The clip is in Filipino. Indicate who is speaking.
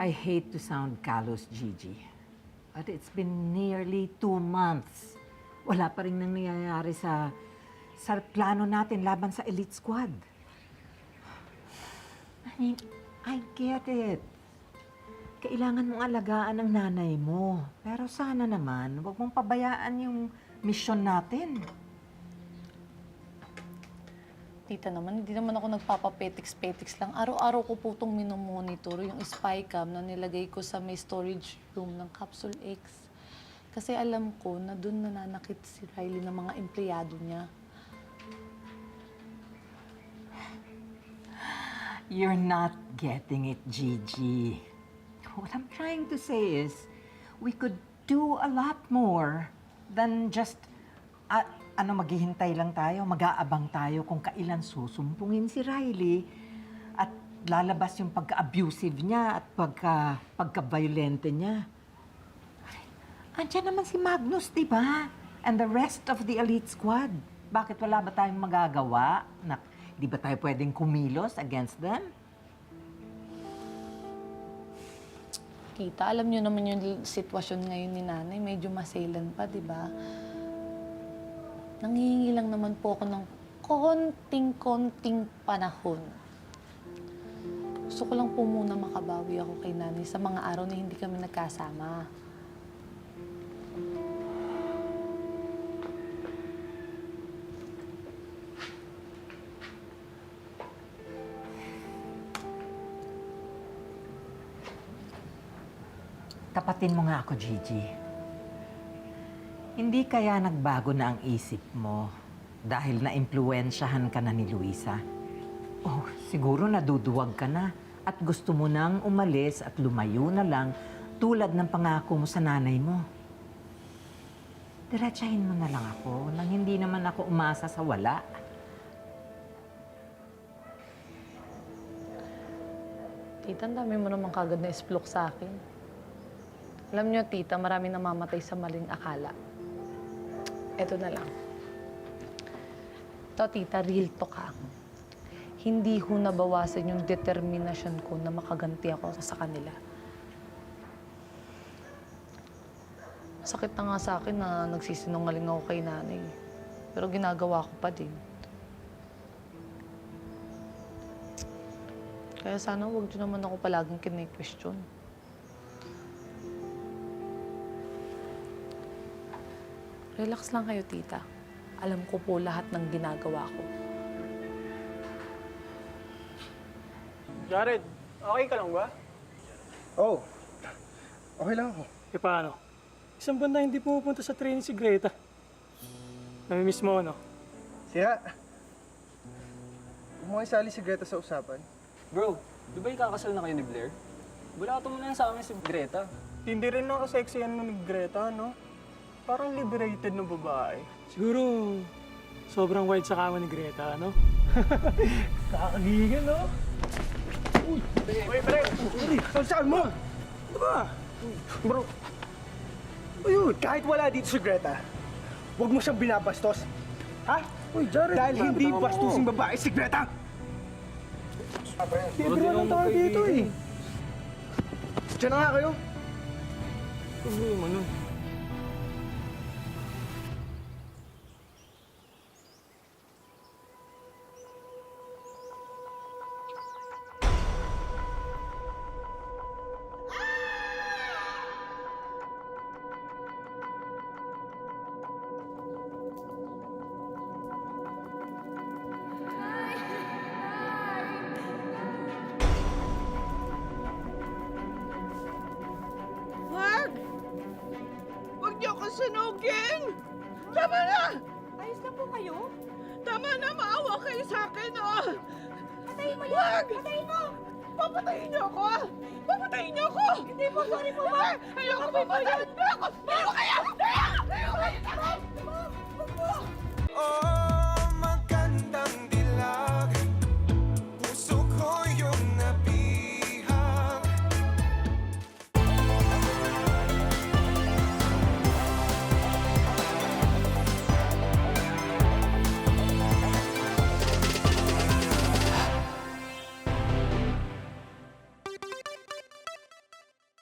Speaker 1: I hate to sound callous, Gigi. But it's been nearly two months. Wala pa rin nangyayari sa, sa plano natin laban sa elite squad. I mean, I get it. Kailangan mong alagaan ang nanay mo. Pero sana naman, huwag mong pabayaan yung mission natin.
Speaker 2: Tita naman, hindi naman ako nagpapapetiks-petiks lang. Araw-araw ko po itong minomonitor, yung spy cam na nilagay ko sa may storage room ng Capsule X. Kasi alam ko na doon nananakit si Riley ng mga empleyado niya.
Speaker 1: You're not getting it, Gigi. What I'm trying to say is, we could do a lot more than just, ah, ano, maghihintay lang tayo, mag-aabang tayo kung kailan susumpungin si Riley at lalabas yung pagka-abusive niya at pagka, pagka-violente niya. Andiyan naman si Magnus, di ba? And the rest of the elite squad. Bakit wala ba tayong magagawa? Na, di ba tayo pwedeng kumilos against them?
Speaker 2: Tita, alam niyo naman yung sitwasyon ngayon ni nanay, medyo masailan pa, di ba? Nangihingi lang naman po ako ng konting-konting panahon. Gusto ko lang po muna makabawi ako kay nanay sa mga araw na hindi kami nagkasama.
Speaker 1: Tapatin mo nga ako, Gigi. Hindi kaya nagbago na ang isip mo dahil na-impluensyahan ka na ni Luisa? Oh, siguro naduduwag ka na at gusto mo nang umalis at lumayo na lang tulad ng pangako mo sa nanay mo. Diretsahin mo na lang ako nang hindi naman ako umasa sa wala.
Speaker 2: Tita, ang dami mo naman kagad na isplok sa akin. Alam niyo, tita, marami namamatay sa maling akala. Eto na lang. Ito, tita, real talk ha. Hindi ho nabawasan yung determinasyon ko na makaganti ako sa kanila. Sakit na nga sa akin na nagsisinungaling ako kay nanay. Pero ginagawa ko pa din. Kaya sana huwag niyo naman ako palaging kine-question. Relax lang kayo, tita. Alam ko po lahat ng ginagawa ko.
Speaker 3: Jared, okay ka lang ba?
Speaker 4: Oh, okay lang ako.
Speaker 3: E paano? Isang buwan na hindi pumupunta sa training si Greta. Namimiss mo, no?
Speaker 4: Siya, umuha sali si Greta sa usapan.
Speaker 5: Bro, di ba ikakasal na kayo ni Blair? Wala ka muna sa amin si Greta.
Speaker 3: Hindi rin nakasexy yan ni Greta, no? Parang liberated na babae. Siguro, sobrang wide sa kama ni Greta, no? Kakagigan, no? Uy! Uy, pre!
Speaker 4: Saan saan mo?
Speaker 3: Ano ba?
Speaker 4: Bro, ayun, kahit wala dito si Greta, huwag mo siyang binabastos. Ha?
Speaker 3: Uy, Jared!
Speaker 4: Dahil hindi bastusing babae si Greta.
Speaker 3: Libre lang tayo dito, eh.
Speaker 4: Diyan na nga kayo.
Speaker 3: Ano yung ano?
Speaker 6: Tama na!
Speaker 7: Ayos na po kayo?
Speaker 6: Tama na! Maawa kayo sa akin, oh!
Speaker 7: Patayin mo yan!
Speaker 6: Wag!
Speaker 7: Patayin mo!
Speaker 6: Papatayin niyo ako! ah! Papatayin niyo ako!
Speaker 7: Hindi po, sorry po, ma'am!
Speaker 6: Ayoko! Ayoko kayo! Ayoko! Ayoko kayo!